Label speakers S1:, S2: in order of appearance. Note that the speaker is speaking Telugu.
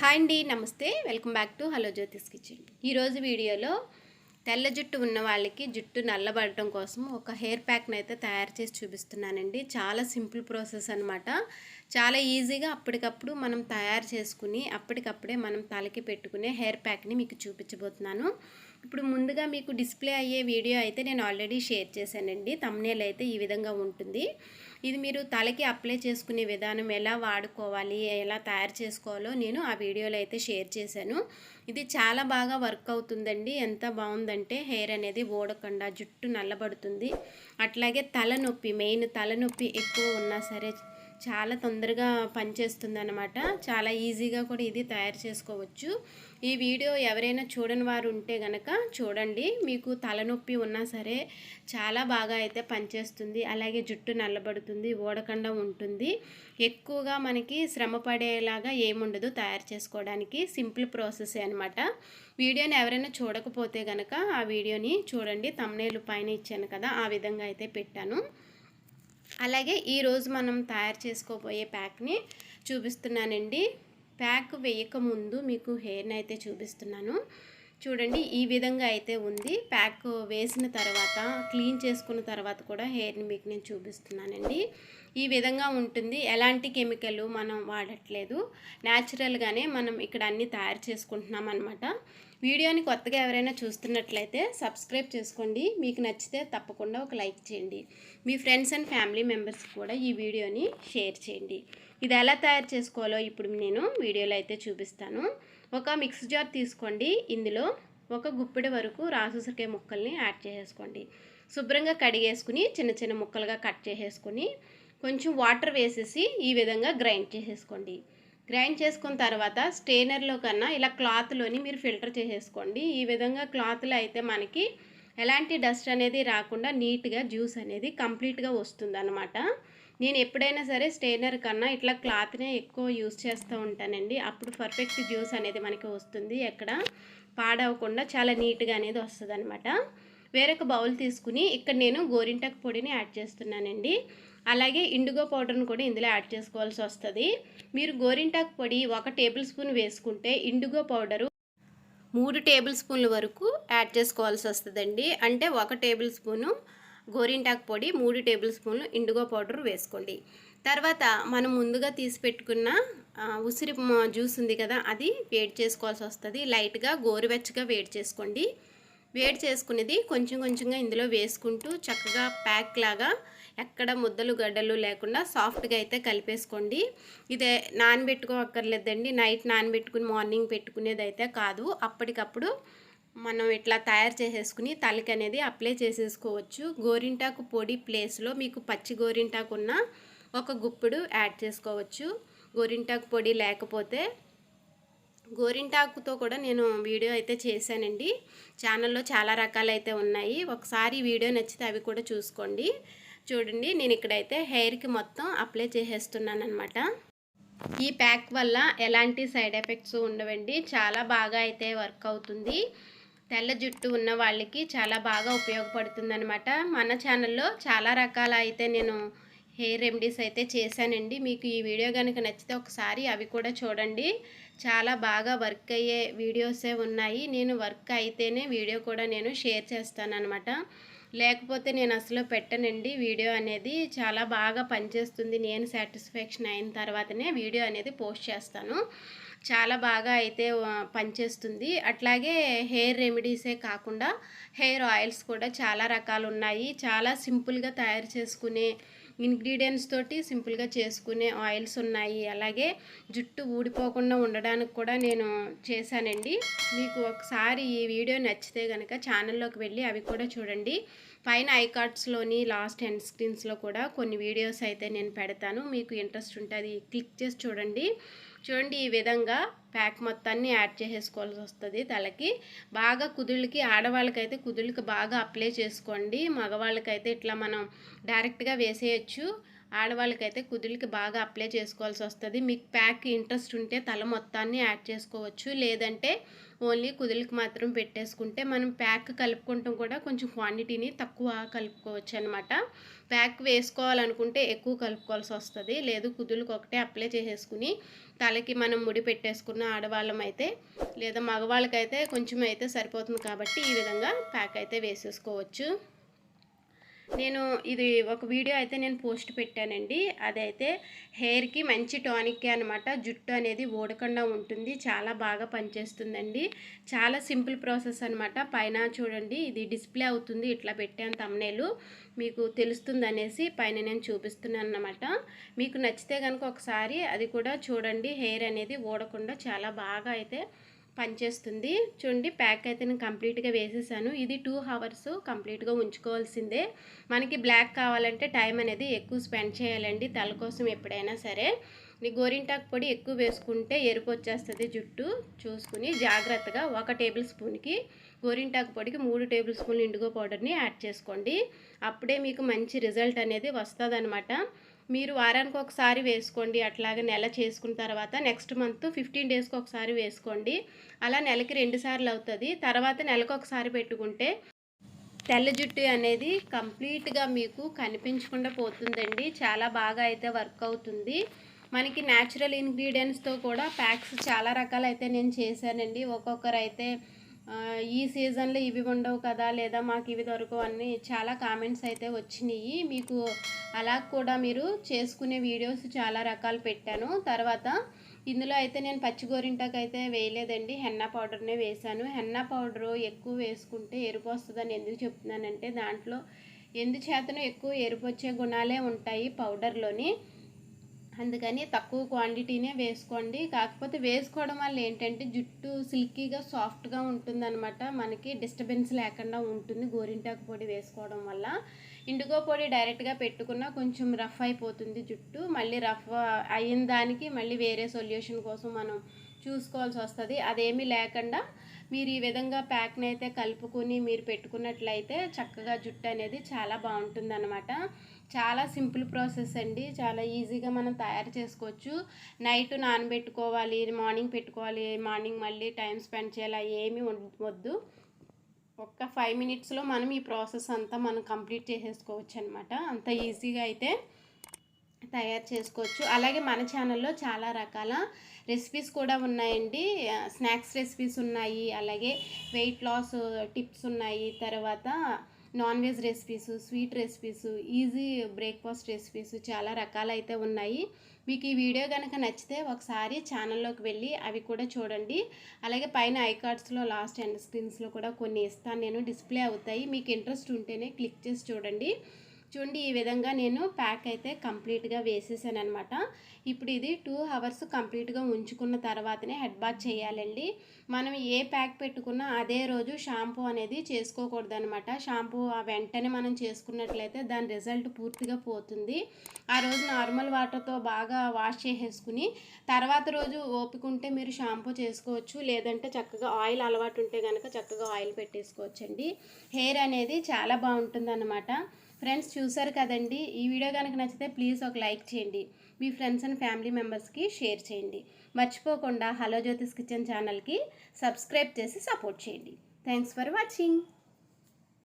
S1: హాయ్ అండి నమస్తే. Welcome back to hello Jyothish kitchen. ఈరోజు వీడియోలో తెల్ల జుట్టు ఉన్న వాళ్ళకి జుట్టు నల్లబడటం కోసం ఒక హెయిర్ ప్యాక్ని అయితే తయారు చేసి చూపిస్తున్నానండి. చాలా సింపుల్ ప్రాసెస్ అనమాట చాలా ఈజీగా అప్పటికప్పుడు మనం తయారు చేసుకుని అప్పటికప్పుడే మనం తలకి పెట్టుకునే హెయిర్ ప్యాక్ని మీకు చూపించబోతున్నాను. ఇప్పుడు ముందుగా మీకు డిస్ప్లే అయ్యే వీడియో అయితే నేను ఆల్రెడీ షేర్ చేశానండి. తమ్నేల్ అయితే ఈ విధంగా ఉంటుంది. ఇది మీరు తలకి అప్లై చేసుకునే విధానం ఎలా వాడుకోవాలి ఎలా తయారు చేసుకోవాలో నేను ఆ వీడియోలో అయితే షేర్ చేశాను. ఇది చాలా బాగా వర్క్ అవుతుందండి. ఎంత బాగుందంటే హెయిర్ అనేది ఓడకుండా జుట్టు నల్లబడుతుంది. అట్లాగే తలనొప్పి మెయిన్ తలనొప్పి ఎక్కువ ఉన్నా సరే చాలా తొందరగా పనిచేస్తుంది అనమాట చాలా ఈజీగా కూడా ఇది తయారు చేసుకోవచ్చు. ఈ వీడియో ఎవరైనా చూడని వారు ఉంటే గనక చూడండి. మీకు తలనొప్పి ఉన్నా సరే చాలా బాగా అయితే పనిచేస్తుంది. అలాగే జుట్టు నల్లబడుతుంది ఓడకుండా ఉంటుంది. ఎక్కువగా మనకి శ్రమ పడేలాగా ఏముండదు తయారు చేసుకోవడానికి. సింపుల్ ప్రాసెస్ అనమాట వీడియోని ఎవరైనా చూడకపోతే కనుక ఆ వీడియోని చూడండి. తమ్నేలు పైన ఇచ్చాను కదా ఆ విధంగా అయితే పెట్టాను. అలాగే ఈరోజు మనం తయారు చేసుకోబోయే ప్యాక్ని చూపిస్తున్నానండి. ప్యాక్ వేయక ముందు మీకు హెయిర్ని అయితే చూపిస్తున్నాను. చూడండి ఈ విధంగా అయితే ఉంది. ప్యాక్ వేసిన తర్వాత క్లీన్ చేసుకున్న తర్వాత కూడా హెయిర్ని మీకు నేను చూపిస్తున్నానండి. ఈ విధంగా ఉంటుంది. ఎలాంటి కెమికల్ మనం వాడట్లేదు. న్యాచురల్గానే మనం ఇక్కడ అన్నీ తయారు చేసుకుంటున్నాం అనమాట వీడియోని కొత్తగా ఎవరైనా చూస్తున్నట్లయితే సబ్స్క్రైబ్ చేసుకోండి. మీకు నచ్చితే తప్పకుండా ఒక లైక్ చేయండి. మీ ఫ్రెండ్స్ అండ్ ఫ్యామిలీ మెంబర్స్ కూడా ఈ వీడియోని షేర్ చేయండి. ఇది ఎలా తయారు చేసుకోవాలో ఇప్పుడు నేను వీడియోలో అయితే చూపిస్తాను. ఒక మిక్స్ జార్ తీసుకోండి. ఇందులో ఒక గుప్పిడి వరకు రాసుసరికాయ ముక్కల్ని యాడ్ చేసేసుకోండి. శుభ్రంగా కడిగేసుకుని చిన్న చిన్న ముక్కలుగా కట్ చేసేసుకొని కొంచెం వాటర్ వేసేసి ఈ విధంగా గ్రైండ్ చేసేసుకోండి. గ్రైండ్ చేసుకున్న తర్వాత స్టెయినర్లో కన్నా ఇలా క్లాత్లోని మీరు ఫిల్టర్ చేసేసుకోండి. ఈ విధంగా క్లాత్లో అయితే మనకి ఎలాంటి డస్ట్ అనేది రాకుండా నీట్గా జ్యూస్ అనేది కంప్లీట్గా వస్తుందన్నమాట. నేను ఎప్పుడైనా సరే స్టెయినర్ కన్నా ఇట్లా క్లాత్నే ఎక్కువ యూస్ చేస్తూ ఉంటానండి. అప్పుడు పర్ఫెక్ట్ జ్యూస్ అనేది మనకి వస్తుంది. ఎక్కడ పాడవకుండా చాలా నీట్గా అనేది వస్తుంది అనమాట వేరొక బౌల్ తీసుకుని ఇక్కడ నేను గోరింటాకు పొడిని యాడ్ చేస్తున్నానండి. అలాగే ఇండిగో పౌడర్ను కూడా ఇందులో యాడ్ చేసుకోవాల్సి వస్తుంది. మీరు గోరింటాకు పొడి ఒక టేబుల్ స్పూన్ వేసుకుంటే ఇండిగో పౌడరు మూడు టేబుల్ స్పూన్ల వరకు యాడ్ చేసుకోవాల్సి వస్తుందండి. అంటే ఒక టేబుల్ స్పూను గోరింటాకు పొడి మూడు టేబుల్ స్పూన్లు ఇండిగో పౌడర్ వేసుకోండి. తర్వాత మనం ముందుగా తీసి పెట్టుకున్న ఉసిరి జ్యూస్ ఉంది కదా అది వేడి చేసుకోవాల్సి వస్తుంది. లైట్గా గోరువెచ్చగా వేడి చేసుకోండి. వేడి చేసుకునేది కొంచెం కొంచెంగా ఇందులో వేసుకుంటూ చక్కగా ప్యాక్ లాగా ఎక్కడ ముద్దలు గడ్డలు లేకుండా సాఫ్ట్గా అయితే కలిపేసుకోండి. ఇదే నానబెట్టుకోక్కర్లేదండి. నైట్ నానబెట్టుకుని మార్నింగ్ పెట్టుకునేది అయితే కాదు. అప్పటికప్పుడు మనం ఇట్లా తయారు చేసేసుకుని తలకి అనేది అప్లై చేసేసుకోవచ్చు. గోరింటాకు పొడి ప్లేస్లో మీకు పచ్చి గోరింటాకు ఉన్న ఒక గుప్పుడు యాడ్ చేసుకోవచ్చు. గోరింటాకు పొడి లేకపోతే గోరింటాకుతో కూడా నేను వీడియో అయితే చేశానండి. ఛానల్లో చాలా రకాలు అయితే ఉన్నాయి. ఒకసారి వీడియో నచ్చితే అవి కూడా చూసుకోండి. చూడండి నేను ఇక్కడైతే హెయిర్కి మొత్తం అప్లై చేసేస్తున్నాను అనమాట ఈ ప్యాక్ వల్ల ఎలాంటి సైడ్ ఎఫెక్ట్స్ ఉండవండి. చాలా బాగా అయితే వర్క్ అవుతుంది. తెల్ల జుట్టు ఉన్న వాళ్ళకి చాలా బాగా ఉపయోగపడుతుంది అనమాట మన ఛానల్లో చాలా రకాల అయితే నేను హెయిర్ రెమెడీస్ అయితే చేశానండి. మీకు ఈ వీడియో కనుక నచ్చితే ఒకసారి అవి కూడా చూడండి. చాలా బాగా వర్క్ అయ్యే వీడియోసే ఉన్నాయి. నేను వర్క్ అయితేనే వీడియో కూడా నేను షేర్ చేస్తాను అనమాట లేకపోతే నేను అసలు పెట్టనండి. వీడియో అనేది చాలా బాగా పనిచేస్తుంది. నేను సాటిస్ఫాక్షన్ అయిన తర్వాతనే వీడియో అనేది పోస్ట్ చేస్తాను. చాలా బాగా అయితే పనిచేస్తుంది. అట్లాగే హెయిర్ రెమెడీసే కాకుండా హెయిర్ ఆయిల్స్ కూడా చాలా రకాలు ఉన్నాయి చాలా సింపుల్గా తయారు చేసుకునే ఇంగ్రీడియంట్స్ తోటి సింపుల్గా చేసుకునే ఆయిల్స్ ఉన్నాయి. అలాగే జుట్టు ఊడిపోకుండా ఉండడానికి కూడా నేను చేశానండి. మీకు ఒకసారి ఈ వీడియో నచ్చితే కనుక ఛానల్లోకి వెళ్ళి అవి కూడా చూడండి. పైన ఐ కార్డ్స్లోని లాస్ట్ ఎండ్ స్క్రీన్స్లో కూడా కొన్ని వీడియోస్ అయితే నేను పెడతాను. మీకు ఇంట్రెస్ట్ ఉంటే అది క్లిక్ చేసి చూడండి. చూడండి ఈ విధంగా ప్యాక్ మొత్తాన్ని యాడ్ చేసేసుకోవాల్సి వస్తుంది తలకి. బాగా కుదుళ్ళకి ఆడవాళ్ళకైతే కుదుళ్ళకి బాగా అప్లై చేసుకోండి. మగవాళ్ళకైతే ఇట్లా మనం డైరెక్ట్గా వేసేయచ్చు. ఆడవాళ్ళకైతే కుదులకి బాగా అప్లై చేసుకోవాల్సి వస్తుంది మీకు ప్యాక్ ఇంట్రెస్ట్ ఉంటే తల మొత్తాన్ని యాడ్ చేసుకోవచ్చు. లేదంటే ఓన్లీ కుదులకు మాత్రం పెట్టేసుకుంటే మనం ప్యాక్ కలుపుకుంటాం కూడా కొంచెం క్వాంటిటీని తక్కువ కలుపుకోవచ్చు అనమాట ప్యాక్ వేసుకోవాలనుకుంటే ఎక్కువ కలుపుకోవాల్సి వస్తుంది. లేదు కుదులకు ఒకటే అప్లై చేసేసుకుని తలకి మనం ముడి పెట్టేసుకున్న ఆడవాళ్ళం అయితే లేదా మగవాళ్ళకైతే కొంచెం అయితే సరిపోతుంది కాబట్టి ఈ విధంగా ప్యాక్ అయితే వేసేసుకోవచ్చు. నేను ఇది ఒక వీడియో అయితే నేను పోస్ట్ పెట్టానండి. అదైతే హెయిర్కి మంచి టానిక్ అనమాట జుట్టు అనేది ఓడకుండా ఉంటుంది. చాలా బాగా పనిచేస్తుందండి. చాలా సింపుల్ ప్రాసెస్ అనమాట పైన చూడండి ఇది డిస్ప్లే అవుతుంది. ఇట్లా పెట్టాను తమ్నేలు. మీకు తెలుస్తుంది అనేసి పైన నేను చూపిస్తున్నాను అనమాట మీకు నచ్చితే కనుక ఒకసారి అది కూడా చూడండి. హెయిర్ అనేది ఓడకుండా చాలా బాగా అయితే పనిచేస్తుంది. చూడండి ప్యాక్ అయితే నేను కంప్లీట్గా వేసేసాను. ఇది టూ అవర్స్ కంప్లీట్గా ఉంచుకోవాల్సిందే. మనకి బ్లాక్ కావాలంటే టైం అనేది ఎక్కువ స్పెండ్ చేయాలండి తల కోసం ఎప్పుడైనా సరే. నీ గోరింటాకు పొడి ఎక్కువ వేసుకుంటే ఎరుపు వచ్చేస్తుంది జుట్టు. చూసుకుని జాగ్రత్తగా ఒక టేబుల్ స్పూన్కి గోరింటాకు పొడికి మూడు టేబుల్ స్పూన్లు ఇండిగో పౌడర్ని యాడ్ చేసుకోండి. అప్పుడే మీకు మంచి రిజల్ట్ అనేది వస్తుంది మీరు వారానికి ఒకసారి వేసుకోండి. అట్లాగే నెల చేసుకున్న తర్వాత నెక్స్ట్ మంత్ ఫిఫ్టీన్ డేస్కి ఒకసారి వేసుకోండి. అలా నెలకి రెండు సార్లు అవుతుంది. తర్వాత నెలకు ఒకసారి పెట్టుకుంటే తెల్ల జుట్టు అనేది కంప్లీట్గా మీకు కనిపించకుండా పోతుందండి. చాలా బాగా అయితే వర్క్ అవుతుంది. మనకి న్యాచురల్ ఇంగ్రీడియంట్స్తో కూడా ప్యాక్స్ చాలా రకాలైతే నేను చేశానండి. ఒక్కొక్కరు అయితే ఈ సీజన్లో ఇవి ఉండవు కదా లేదా మాకు ఇవి దొరకవు అని చాలా కామెంట్స్ అయితే వచ్చినాయి. మీకు అలా కూడా మీరు చేసుకునే వీడియోస్ చాలా రకాలు పెట్టాను. తర్వాత ఇందులో అయితే నేను పచ్చి గోరింటాకు అయితే వేయలేదండి. హెన్నా పౌడర్నే వేశాను. హెన్నా పౌడరు ఎక్కువ వేసుకుంటే ఎరుపు వస్తుందని ఎందుకు చెప్తున్నానంటే దాంట్లో ఎందుచేతనో ఎక్కువ ఎరుపు వచ్చే గుణాలే ఉంటాయి పౌడర్లోని. అందుకని తక్కువ క్వాంటిటీనే వేసుకోండి. కాకపోతే వేసుకోవడం వల్ల ఏంటంటే జుట్టు సిల్కీగా సాఫ్ట్గా ఉంటుందన్నమాట. మనకి డిస్టర్బెన్స్ లేకుండా ఉంటుంది గోరింటాకు పొడి వేసుకోవడం వల్ల. ఇండిగో పొడి డైరెక్ట్గా పెట్టుకున్న కొంచెం రఫ్ అయిపోతుంది జుట్టు. మళ్ళీ రఫ్ అయిన దానికి మళ్ళీ వేరే సొల్యూషన్ కోసం మనం చూసుకోవాల్సి వస్తుంది. అదేమీ లేకుండా మీరు ఈ విధంగా ప్యాక్ని అయితే కలుపుకొని మీరు పెట్టుకున్నట్లయితే చక్కగా జుట్టు అనేది చాలా బాగుంటుంది అనమాట చాలా సింపుల్ ప్రాసెస్ అండి. చాలా ఈజీగా మనం తయారు చేసుకోవచ్చు. నైట్ నానబెట్టుకోవాలి మార్నింగ్ పెట్టుకోవాలి మార్నింగ్ మళ్ళీ టైం స్పెండ్ చేయాలి ఏమీ వద్దు. ఒక్క ఫైవ్ మినిట్స్లో మనం ఈ ప్రాసెస్ అంతా మనం కంప్లీట్ చేసేసుకోవచ్చు అనమాట అంత ఈజీగా అయితే తయారు చేసుకోవచ్చు. అలాగే మన ఛానల్లో చాలా రకాల రెసిపీస్ కూడా ఉన్నాయండి. స్నాక్స్ రెసిపీస్ ఉన్నాయి. అలాగే వెయిట్ లాస్ టిప్స్ ఉన్నాయి. తర్వాత non veg recipes sweet recipes easy breakfast recipes చాలా రకాలైతే ఉన్నాయి. మీకు ఈ వీడియో కనుక నచ్చితే ఒకసారి ఛానల్లోకి వెళ్ళి అవి కూడా చూడండి. అలాగే పైన ఐ కార్డ్స్లో లాస్ట్ ఎండ్ స్క్రీన్స్లో కూడా కొన్ని ఇస్తాను. నేను డిస్ప్లే అవుతాయి. మీకు ఇంట్రెస్ట్ ఉంటేనే క్లిక్ చేసి చూడండి. చూడండి ఈ విధంగా నేను ప్యాక్ అయితే కంప్లీట్గా వేసేసాను అనమాట ఇప్పుడు ఇది టూ అవర్స్ కంప్లీట్గా ఉంచుకున్న తర్వాతనే హెడ్ బాత్ చేయాలండి. మనం ఏ ప్యాక్ పెట్టుకున్నా అదే రోజు షాంపూ అనేది చేసుకోకూడదు అనమాట షాంపూ ఆ వెంటనే మనం చేసుకున్నట్లయితే దాని రిజల్ట్ పూర్తిగా పోతుంది. ఆ రోజు నార్మల్ వాటర్తో బాగా వాష్ చేసేసుకుని తర్వాత రోజు ఓపికంటే మీరు షాంపూ చేసుకోవచ్చు. లేదంటే చక్కగా ఆయిల్ అలవాటు ఉంటే కనుక చక్కగా ఆయిల్ పెట్టేసుకోవచ్చండి. హెయిర్ అనేది చాలా బాగుంటుంది అనమాట ఫ్రెండ్స్ చూసారు కదండి? ఈ వీడియో కనుక నచ్చితే ప్లీజ్ ఒక లైక్ చేయండి. మీ ఫ్రెండ్స్ అండ్ ఫ్యామిలీ మెంబర్స్కి షేర్ చేయండి. మర్చిపోకుండా హలో జ్యోతిష్ కిచెన్ ఛానల్కి సబ్స్క్రైబ్ చేసి సపోర్ట్ చేయండి. Thanks for watching.